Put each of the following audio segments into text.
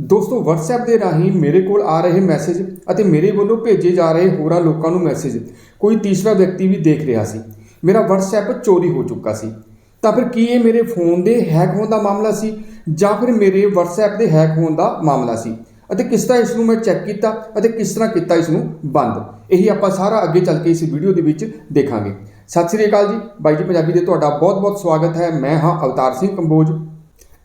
ਦੋਸਤੋ, WhatsApp ਦੇ ਰਾਹੀਂ ਮੇਰੇ ਕੋਲ ਆ ਰਹੇ ਮੈਸੇਜ ਅਤੇ ਮੇਰੇ ਵੱਲੋਂ ਭੇਜੇ ਜਾ ਰਹੇ ਹੋਰਾਂ ਲੋਕਾਂ ਨੂੰ ਮੈਸੇਜ ਕੋਈ ਤੀਸਰਾ ਵਿਅਕਤੀ ਵੀ ਦੇਖ ਰਿਹਾ ਸੀ। ਮੇਰਾ WhatsApp ਚੋਰੀ ਹੋ ਚੁੱਕਾ ਸੀ। ਤਾਂ ਫਿਰ ਕੀ ਇਹ ਮੇਰੇ ਫੋਨ ਦੇ ਹੈਕ ਹੋਣ ਦਾ ਮਾਮਲਾ ਸੀ ਜਾਂ ਫਿਰ ਮੇਰੇ WhatsApp ਦੇ ਹੈਕ ਹੋਣ ਦਾ ਮਾਮਲਾ ਸੀ? ਅਤੇ ਕਿਸ ਤਰ੍ਹਾਂ ਇਸ ਨੂੰ ਮੈਂ ਚੈੱਕ ਕੀਤਾ ਅਤੇ ਕਿਸ ਤਰ੍ਹਾਂ ਕੀਤਾ ਇਸ ਨੂੰ ਬੰਦ? ਇਹੀ ਆਪਾਂ ਸਾਰਾ ਅੱਗੇ ਚੱਲ ਕੇ ਇਸ ਵੀਡੀਓ ਦੇ ਵਿੱਚ ਦੇਖਾਂਗੇ। ਸਤਿ ਸ੍ਰੀ ਅਕਾਲ ਜੀ। ਬਾਈ ਜੀ ਪੰਜਾਬੀ ਦੇ ਤੁਹਾਡਾ ਬਹੁਤ-ਬਹੁਤ ਸਵਾਗਤ ਹੈ। ਮੈਂ ਹਾਂ ਅਵਤਾਰ ਸਿੰਘ ਕੰਬੋਜ।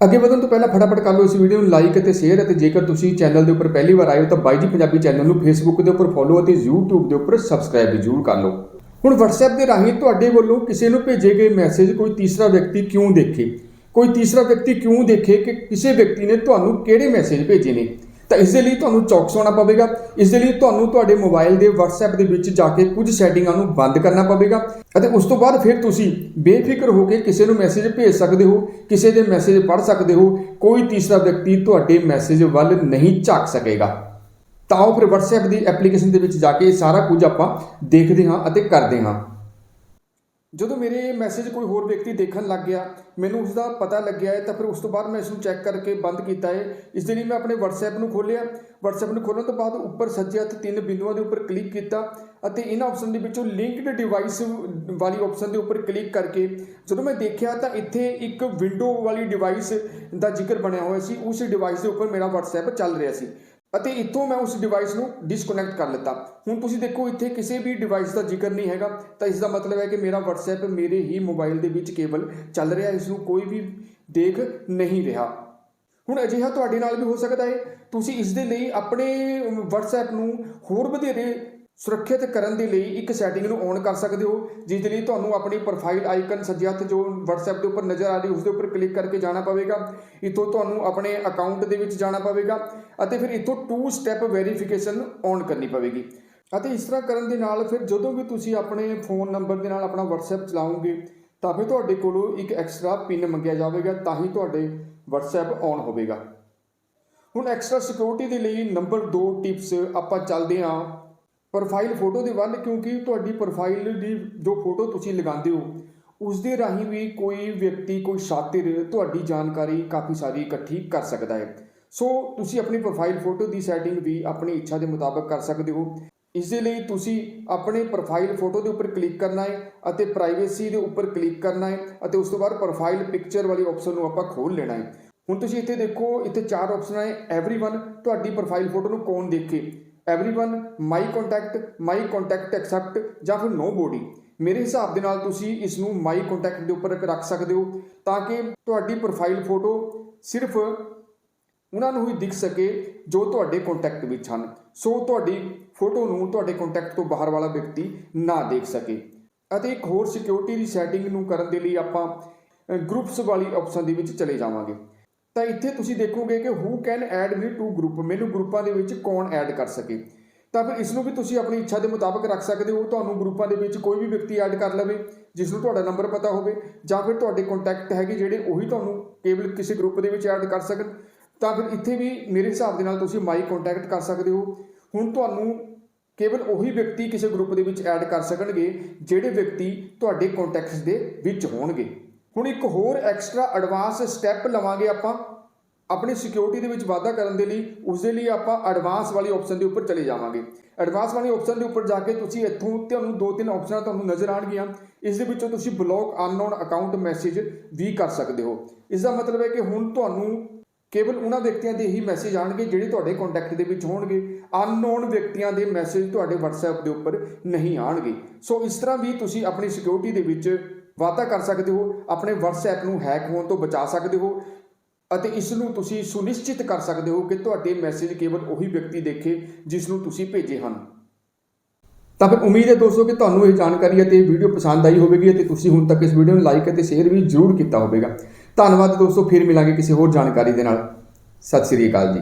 ਅੱਗੇ ਵਧਣ ਤੋਂ ਪਹਿਲਾਂ ਫਟਾਫਟ ਕਰ ਲਓ ਇਸ ਵੀਡੀਓ ਨੂੰ ਲਾਈਕ ਅਤੇ ਸ਼ੇਅਰ ਅਤੇ ਜੇਕਰ ਤੁਸੀਂ ਚੈਨਲ ਦੇ ਉੱਪਰ ਪਹਿਲੀ ਵਾਰ ਆਏ ਹੋ ਤਾਂ ਬਾਈ ਜੀ ਪੰਜਾਬੀ ਚੈਨਲ ਨੂੰ ਫੇਸਬੁੱਕ ਦੇ ਉੱਪਰ ਫੋਲੋ ਅਤੇ YouTube ਦੇ ਉੱਪਰ ਸਬਸਕ੍ਰਾਈਬ ਜ਼ਰੂਰ ਕਰ ਲਓ। ਹੁਣ WhatsApp ਦੇ ਰਾਹੀਂ ਤੁਹਾਡੇ ਵੱਲੋਂ ਕਿਸੇ ਨੂੰ ਭੇਜੇ ਗਏ ਮੈਸੇਜ ਕੋਈ ਤੀਸਰਾ ਵਿਅਕਤੀ ਕਿਉਂ ਦੇਖੇ? ਕੋਈ ਤੀਸਰਾ ਵਿਅਕਤੀ ਕਿਉਂ ਦੇਖੇ ਕਿ ਕਿਸੇ ਵਿਅਕਤੀ ਨੇ ਤੁਹਾਨੂੰ ਕਿਹੜੇ ਮੈਸੇਜ ਭੇਜੇ ਨੇ? ਤਾਂ ਇਸ ਦੇ ਲਈ ਤੁਹਾਨੂੰ ਚੌਕਸ ਹੋਣਾ ਪਵੇਗਾ। ਇਸ ਦੇ ਲਈ ਤੁਹਾਨੂੰ ਤੁਹਾਡੇ ਮੋਬਾਈਲ ਦੇ WhatsApp ਦੇ ਵਿੱਚ ਜਾ ਕੇ ਕੁਝ ਸੈਟਿੰਗਾਂ ਨੂੰ ਬੰਦ ਕਰਨਾ ਪਵੇਗਾ ਅਤੇ ਉਸ ਤੋਂ ਬਾਅਦ ਫਿਰ ਤੁਸੀਂ ਬੇਫਿਕਰ ਹੋ ਕੇ ਕਿਸੇ ਨੂੰ ਮੈਸੇਜ ਭੇਜ ਸਕਦੇ ਹੋ, ਕਿਸੇ ਦੇ ਮੈਸੇਜ ਪੜ੍ਹ ਸਕਦੇ ਹੋ, ਕੋਈ ਤੀਸਰਾ ਵਿਅਕਤੀ ਤੁਹਾਡੇ ਮੈਸੇਜ ਵੱਲ ਨਹੀਂ ਝਾਕ ਸਕੇਗਾ। ਤਾਂ ਉਹ ਫਿਰ WhatsApp ਦੀ ਐਪਲੀਕੇਸ਼ਨ ਦੇ ਵਿੱਚ ਜਾ ਕੇ ਇਹ ਸਾਰਾ ਕੁਝ ਆਪਾਂ ਦੇਖਦੇ ਹਾਂ ਅਤੇ ਕਰਦੇ ਹਾਂ। ਜਦੋਂ ਮੇਰੇ ਮੈਸੇਜ ਕੋਈ ਹੋਰ ਵਿਅਕਤੀ ਦੇਖਣ ਲੱਗ ਗਿਆ, ਮੈਨੂੰ ਉਸ ਦਾ ਪਤਾ ਲੱਗਿਆ ਹੈ, ਤਾਂ ਫਿਰ ਉਸ ਤੋਂ ਬਾਅਦ ਮੈਂ ਇਸ ਨੂੰ ਚੈੱਕ ਕਰਕੇ ਬੰਦ ਕੀਤਾ ਹੈ। ਇਸ ਦੇ ਲਈ ਮੈਂ ਆਪਣੇ WhatsApp ਨੂੰ ਖੋਲ੍ਹਿਆ। WhatsApp ਨੂੰ ਖੋਲ੍ਹਣ ਤੋਂ ਬਾਅਦ ਉੱਪਰ ਸੱਜੇ ਹੱਥ ਤਿੰਨ ਬਿੰਦੂਆਂ ਦੇ ਉੱਪਰ ਕਲਿੱਕ ਕੀਤਾ ਅਤੇ ਇਹਨਾਂ ਆਪਸ਼ਨ ਦੇ ਵਿੱਚੋਂ ਲਿੰਕਡ ਡਿਵਾਈਸ ਵਾਲੀ ਆਪਸ਼ਨ ਦੇ ਉੱਪਰ ਕਲਿੱਕ ਕਰਕੇ ਜਦੋਂ ਮੈਂ ਦੇਖਿਆ ਤਾਂ ਇੱਥੇ ਇੱਕ ਵਿੰਡੋ ਵਾਲੀ ਡਿਵਾਈਸ ਦਾ ਜ਼ਿਕਰ ਬਣਿਆ ਹੋਇਆ ਸੀ। ਉਸ ਡਿਵਾਈਸ ਦੇ ਉੱਪਰ ਮੇਰਾ WhatsApp ਚੱਲ ਰਿਹਾ ਸੀ। ਅਤੇ ਇੱਥੋਂ ਮੈਂ ਉਸ ਡਿਵਾਈਸ ਨੂੰ ਡਿਸਕਨੈਕਟ ਕਰ ਲਿੱਤਾ। ਹੁਣ ਤੁਸੀਂ ਦੇਖੋ, ਇੱਥੇ ਕਿਸੇ ਵੀ ਡਿਵਾਈਸ ਦਾ ਜ਼ਿਕਰ ਨਹੀਂ ਹੈਗਾ। ਤਾਂ ਇਸ ਦਾ ਮਤਲਬ ਹੈ ਕਿ ਮੇਰਾ WhatsApp ਮੇਰੇ ਹੀ ਮੋਬਾਈਲ ਦੇ ਵਿੱਚ ਕੇਵਲ ਚੱਲ ਰਿਹਾ ਇਸ ਨੂੰ ਕੋਈ ਵੀ ਦੇਖ ਨਹੀਂ ਰਿਹਾ। ਹੁਣ ਅਜਿਹਾ ਤੁਹਾਡੇ ਨਾਲ ਵੀ ਹੋ ਸਕਦਾ ਹੈ। ਤੁਸੀਂ ਇਸ ਦੇ ਲਈ ਆਪਣੇ WhatsApp ਨੂੰ ਹੋਰ ਵਧੇਰੇ ਸੁਰੱਖਿਅਤ ਕਰਨ ਦੇ ਲਈ ਇੱਕ ਸੈਟਿੰਗ ਨੂੰ ਔਨ ਕਰ ਸਕਦੇ ਹੋ, ਜਿਸ ਦੇ ਲਈ ਤੁਹਾਨੂੰ ਆਪਣੀ ਪ੍ਰੋਫਾਈਲ ਆਈਕਨ ਸੱਜੇ ਹੱਥ ਜੋ WhatsApp ਦੇ ਉੱਪਰ ਨਜ਼ਰ ਆ ਰਹੀ ਉਸ ਦੇ ਉੱਪਰ ਕਲਿੱਕ ਕਰਕੇ ਜਾਣਾ ਪਵੇਗਾ। ਇੱਥੋਂ ਤੁਹਾਨੂੰ ਆਪਣੇ ਅਕਾਊਂਟ ਦੇ ਵਿੱਚ ਜਾਣਾ ਪਵੇਗਾ ਅਤੇ ਫਿਰ ਇੱਥੋਂ ਟੂ ਸਟੈਪ ਵੈਰੀਫਿਕੇਸ਼ਨ ਔਨ ਕਰਨੀ ਪਵੇਗੀ। ਅਤੇ ਇਸ ਤਰ੍ਹਾਂ ਕਰਨ ਦੇ ਨਾਲ ਫਿਰ ਜਦੋਂ ਵੀ ਤੁਸੀਂ ਆਪਣੇ ਫੋਨ ਨੰਬਰ ਦੇ ਨਾਲ ਆਪਣਾ WhatsApp ਚਲਾਓਗੇ, ਤਾਂ ਫਿਰ ਤੁਹਾਡੇ ਕੋਲੋਂ ਇੱਕ ਐਕਸਟਰਾ ਪਿਨ ਮੰਗਿਆ ਜਾਵੇਗਾ, ਤਾਂ ਹੀ ਤੁਹਾਡੇ WhatsApp ਔਨ ਹੋਵੇਗਾ। ਹੁਣ ਐਕਸਟਰਾ ਸਿਕਿਉਰਿਟੀ ਦੇ ਲਈ ਨੰਬਰ 2 ਟਿਪਸ ਆਪਾਂ ਚੱਲਦੇ ਹਾਂ। ਪ੍ਰੋਫਾਈਲ ਫੋਟੋ ਦੇ ਵੱਲ ਕਿਉਂਕਿ ਤੁਹਾਡੀ ਪ੍ਰੋਫਾਈਲ ਦੀ ਜੋ ਫੋਟੋ ਤੁਸੀਂ ਲਗਾਉਂਦੇ ਹੋ ਉਸ ਦੇ ਰਾਹੀਂ ਵੀ ਕੋਈ ਵਿਅਕਤੀ ਕੋਈ ਸ਼ਾਤਿਰ ਤੁਹਾਡੀ ਜਾਣਕਾਰੀ ਕਾਫੀ ਸਾਰੀ ਇਕੱਠੀ ਕਰ ਸਕਦਾ ਹੈ ਸੋ ਤੁਸੀਂ ਆਪਣੀ ਪ੍ਰੋਫਾਈਲ ਫੋਟੋ ਦੀ ਸੈਟਿੰਗ ਵੀ ਆਪਣੀ ਇੱਛਾ ਦੇ ਮੁਤਾਬਕ ਕਰ ਸਕਦੇ ਹੋ ਇਸ ਦੇ ਲਈ ਤੁਸੀਂ ਆਪਣੇ ਪ੍ਰੋਫਾਈਲ ਫੋਟੋ ਦੇ ਉੱਪਰ ਕਲਿੱਕ ਕਰਨਾ ਹੈ ਅਤੇ ਪ੍ਰਾਈਵੇਸੀ ਦੇ ਉੱਪਰ ਕਲਿੱਕ ਕਰਨਾ ਹੈ ਅਤੇ ਉਸ ਤੋਂ ਬਾਅਦ ਪ੍ਰੋਫਾਈਲ ਪਿਕਚਰ ਵਾਲੀ ਆਪਸ਼ਨ ਨੂੰ ਆਪਾਂ ਖੋਲ ਲੈਣਾ ਹੈ ਹੁਣ ਤੁਸੀਂ ਇੱਥੇ ਦੇਖੋ ਇੱਥੇ ਚਾਰ ਆਪਸ਼ਨਾਂ ਹੈ एवरीवन ਤੁਹਾਡੀ ਪ੍ਰੋਫਾਈਲ ਫੋਟੋ ਨੂੰ ਕੌਣ ਦੇਖੇ everyone my contact my contact except ਜਾਂ ਫਿਰ ਨੋ ਬੋਡੀ ਮੇਰੇ ਹਿਸਾਬ ਦੇ ਨਾਲ ਤੁਸੀਂ ਇਸ ਨੂੰ ਮਾਈ ਕੰਟੈਕਟ ਦੇ ਉੱਪਰ ਰੱਖ ਸਕਦੇ ਹੋ ਤਾਂ ਕਿ ਤੁਹਾਡੀ ਪ੍ਰੋਫਾਈਲ ਫੋਟੋ ਸਿਰਫ ਉਹਨਾਂ ਨੂੰ ਹੀ ਦਿਖ ਸਕੇ ਜੋ ਤੁਹਾਡੇ ਕੰਟੈਕਟ ਵਿੱਚ ਹਨ ਸੋ ਤੁਹਾਡੀ ਫੋਟੋ ਨੂੰ ਤੁਹਾਡੇ ਕੰਟੈਕਟ ਤੋਂ ਬਾਹਰ ਵਾਲਾ ਵਿਅਕਤੀ ਨਾ ਦੇਖ ਸਕੇ ਅਤੇ ਇੱਕ ਹੋਰ ਸਿਕਿਉਰਿਟੀ ਦੀ ਸੈਟਿੰਗ ਨੂੰ ਕਰਨ ਦੇ ਲਈ ਆਪਾਂ ਗਰੁੱਪਸ ਵਾਲੀ ਆਪਸ਼ਨ ਦੇ ਵਿੱਚ ਚਲੇ ਜਾਵਾਂਗੇ ਤਾਂ ਇੱਥੇ ਤੁਸੀਂ ਦੇਖੋਗੇ ਕਿ who can add me to group ਮੈਨੂੰ ਗਰੁੱਪਾਂ ਦੇ ਵਿੱਚ ਕੌਣ ਐਡ ਕਰ ਸਕੇ? ਤਾਂ ਫਿਰ ਇਸ ਨੂੰ ਵੀ ਤੁਸੀਂ ਆਪਣੀ ਇੱਛਾ ਦੇ ਮੁਤਾਬਕ ਰੱਖ ਸਕਦੇ ਹੋ। ਤੁਹਾਨੂੰ ਗਰੁੱਪਾਂ ਦੇ ਵਿੱਚ ਕੋਈ ਵੀ ਵਿਅਕਤੀ ਐਡ ਕਰ ਲਵੇ, ਜਿਸ ਨੂੰ ਤੁਹਾਡਾ ਨੰਬਰ ਪਤਾ ਹੋਵੇ, ਜਾਂ ਫਿਰ ਤੁਹਾਡੇ ਕੰਟੈਕਟ ਹੈਗੇ ਜਿਹੜੇ ਉਹੀ ਤੁਹਾਨੂੰ ਕੇਵਲ ਕਿਸੇ ਗਰੁੱਪ ਦੇ ਵਿੱਚ ਐਡ ਕਰ ਸਕਣ। ਤਾਂ ਫਿਰ ਇੱਥੇ ਵੀ ਮੇਰੇ ਹਿਸਾਬ ਦੇ ਨਾਲ ਤੁਸੀਂ ਮਾਈ ਕੰਟੈਕਟ ਕਰ ਸਕਦੇ ਹੋ। ਹੁਣ ਤੁਹਾਨੂੰ ਕੇਵਲ ਉਹੀ ਵਿਅਕਤੀ ਕਿਸੇ ਗਰੁੱਪ ਦੇ ਵਿੱਚ ਐਡ ਕਰ ਸਕਣਗੇ, ਜਿਹੜੇ ਵਿਅਕਤੀ ਤੁਹਾਡੇ ਕੰਟੈਕਟਸ ਦੇ ਵਿੱਚ ਹੋਣਗੇ। ਹੁਣ ਇੱਕ ਹੋਰ ਐਕਸਟਰਾ ਐਡਵਾਂਸ ਸਟੈਪ ਲਵਾਂਗੇ ਆਪਾਂ ਆਪਣੀ ਸਿਕਿਉਰਿਟੀ ਦੇ ਵਿੱਚ ਵਾਧਾ ਕਰਨ ਦੇ ਲਈ ਉਸ ਦੇ ਲਈ ਆਪਾਂ ਐਡਵਾਂਸ ਵਾਲੀ ਆਪਸ਼ਨ ਦੇ ਉੱਪਰ ਚਲੇ ਜਾਵਾਂਗੇ। ਐਡਵਾਂਸ ਵਾਲੀ ਆਪਸ਼ਨ ਦੇ ਉੱਪਰ ਜਾ ਕੇ ਤੁਸੀਂ ਇੱਥੋਂ ਤੁਹਾਨੂੰ ਦੋ ਤਿੰਨ ਆਪਸ਼ਨਾਂ ਤੁਹਾਨੂੰ ਨਜ਼ਰ ਆਣਗੀਆਂ ਇਸ ਦੇ ਵਿੱਚੋਂ ਤੁਸੀਂ ਬਲੌਕ ਅਨਨੋਨ ਅਕਾਊਂਟ ਮੈਸੇਜ ਵੀ ਕਰ ਸਕਦੇ ਹੋ। ਇਸ ਦਾ ਮਤਲਬ ਹੈ ਕਿ ਹੁਣ ਤੁਹਾਨੂੰ ਕੇਵਲ ਉਹਨਾਂ ਵਿਅਕਤੀਆਂ ਦੇ ਹੀ ਮੈਸੇਜ ਆਣਗੇ ਜਿਹੜੇ ਤੁਹਾਡੇ ਕੰਟੈਕਟ ਦੇ ਵਿੱਚ ਹੋਣਗੇ। ਅਨਨੋਨ ਵਿਅਕਤੀਆਂ ਦੇ ਮੈਸੇਜ ਤੁਹਾਡੇ WhatsApp ਦੇ ਉੱਪਰ ਨਹੀਂ ਆਣਗੇ ਸੋ ਇਸ ਤਰ੍ਹਾਂ ਵੀ ਤੁਸੀਂ ਆਪਣੀ ਸਿਕਿਉਰਿਟੀ ਦੇ ਵਿੱਚ ਵਾਧਾ ਕਰ ਸਕਦੇ ਹੋ, ਆਪਣੇ WhatsApp ਨੂੰ ਹੈਕ ਹੋਣ ਤੋਂ ਬਚਾ ਸਕਦੇ ਹੋ ਅਤੇ ਇਸ ਨੂੰ ਤੁਸੀਂ ਸੁਨਿਸ਼ਚਿਤ ਕਰ ਸਕਦੇ ਹੋ ਕਿ ਤੁਹਾਡੇ ਮੈਸੇਜ ਕੇਵਲ ਉਹੀ ਵਿਅਕਤੀ ਦੇਖੇ ਜਿਸ ਨੂੰ ਤੁਸੀਂ ਭੇਜੇ ਹਨ। ਤਾਂ ਫਿਰ ਉਮੀਦ ਹੈ ਦੋਸਤੋ ਕਿ ਤੁਹਾਨੂੰ ਇਹ ਜਾਣਕਾਰੀ ਅਤੇ ਵੀਡੀਓ ਪਸੰਦ ਆਈ ਹੋਵੇਗੀ ਅਤੇ ਤੁਸੀਂ ਹੁਣ ਤੱਕ ਇਸ ਵੀਡੀਓ ਨੂੰ ਲਾਈਕ ਅਤੇ ਸ਼ੇਅਰ ਵੀ ਜ਼ਰੂਰ ਕੀਤਾ ਹੋਵੇਗਾ। ਧੰਨਵਾਦ ਦੋਸਤੋ, ਫਿਰ ਮਿਲਾਂਗੇ ਕਿਸੇ ਹੋਰ ਜਾਣਕਾਰੀ ਦੇ ਨਾਲ। ਸਤਿ ਸ੍ਰੀ ਅਕਾਲ ਜੀ।